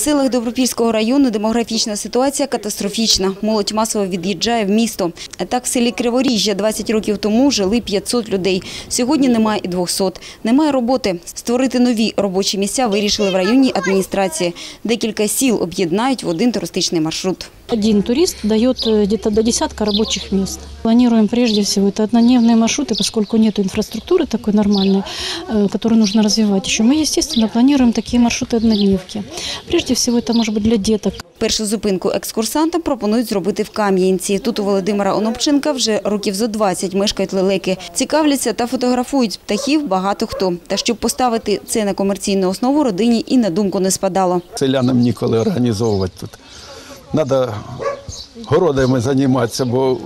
Селах Добропільського району демографічна ситуація катастрофічна. Молодь масово від'їжджає в місто. Так в селі Криворіжжя 20 років тому жили 500 людей. Сьогодні немає і 200. Немає роботи. Створити нові робочі місця вирішили в районній адміністрації. Декілька сіл об'єднають в один туристичний маршрут. Один турист дает э, где-то до десятка рабочих мест. Планируем прежде всего это однодневные маршруты, поскольку нет инфраструктуры такой нормальной, э, которую нужно развивать еще. Мы, естественно, планируем такие маршруты однодневки. Прежде всего это может быть для деток. Першу зупинку екскурсантам пропонують зробити в Кам'янці. Тут у Володимира Онопченка вже років зо 20 мешкають лелеки. Цікавляться та фотографують птахів багато хто. Та щоб поставити це на комерційну основу, родині і на думку не спадало. Селянам ніколи організовувати тут. Треба городами займатися, бо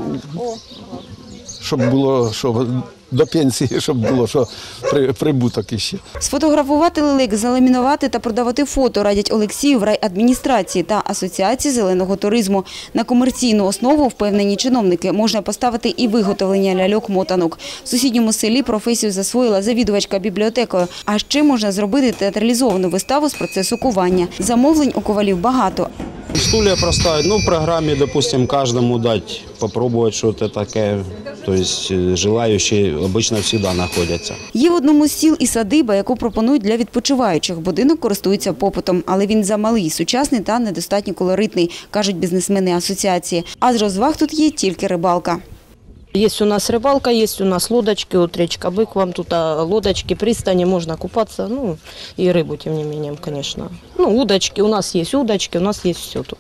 щоб було що до пенсії, щоб було що при- прибуток іще. Сфотографувати лелек, заламінувати та продавати фото радять Олексію в райадміністрації та Асоціації зеленого туризму. На комерційну основу, впевнені чиновники, можна поставити і виготовлення ляльок-мотанок. В сусідньому селі професію засвоїла завідувачка бібліотекою. А ще можна зробити театралізовану виставу з процесу кування. Замовлень у ковалів багато. Стулья простая, ну, в программе, допустим, каждому дать попробовать что-то такое. То есть э, желающие обычно всегда находятся. Є в одному з сіл і садиба, яку пропонують для відпочиваючих. Будинок користується попитом, але він замалий, сучасний та недостатньо колоритний, кажуть бізнесмени асоціації. А з розваг тут є тільки рибалка. Есть у нас рыбалка, есть у нас лодочки, вот речка Бык, вам тут а, лодочки, пристани, можно купаться, ну и рыбу, тем не менее, конечно. Ну, удочки, у нас есть удочки, у нас есть все тут.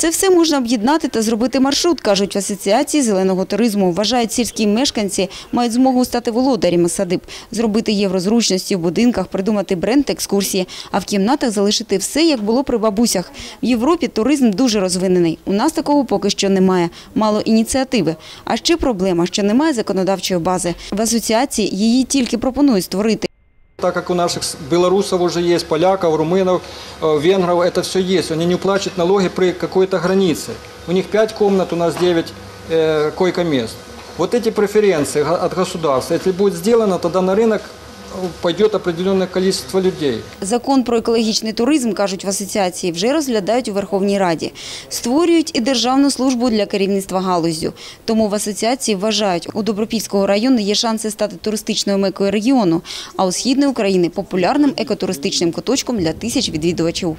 Це все можна об'єднати та зробити маршрут, кажуть в Асоціації зеленого туризму. Вважають, сільські мешканці мають змогу стати володарями садиб, зробити єврозручності в будинках, придумати бренд екскурсії, а в кімнатах залишити все, як було при бабусях. В Європі туризм дуже розвинений. У нас такого поки що немає. Мало ініціативи. А ще проблема, що немає законодавчої бази. В асоціації її тільки пропонують створити. Так как у наших с- белорусов уже есть, поляков, румынов, э, венгров, это все есть. Они не платят налоги при какой-то границе. У них 5 комнат, у нас 9 э, койко-мест. Вот эти преференции га- от государства, если будет сделано, тогда на рынок э, пойдет определенное количество людей. Закон про екологічний туризм, кажуть в асоціації, вже розглядають у Верховній Раді. Створюють і державну службу для керівництва галузю. Тому в асоціації вважають, у Добропільського району є шанси стати туристичною мекою регіону, а у східної України – популярним екотуристичним куточком для тисяч відвідувачів.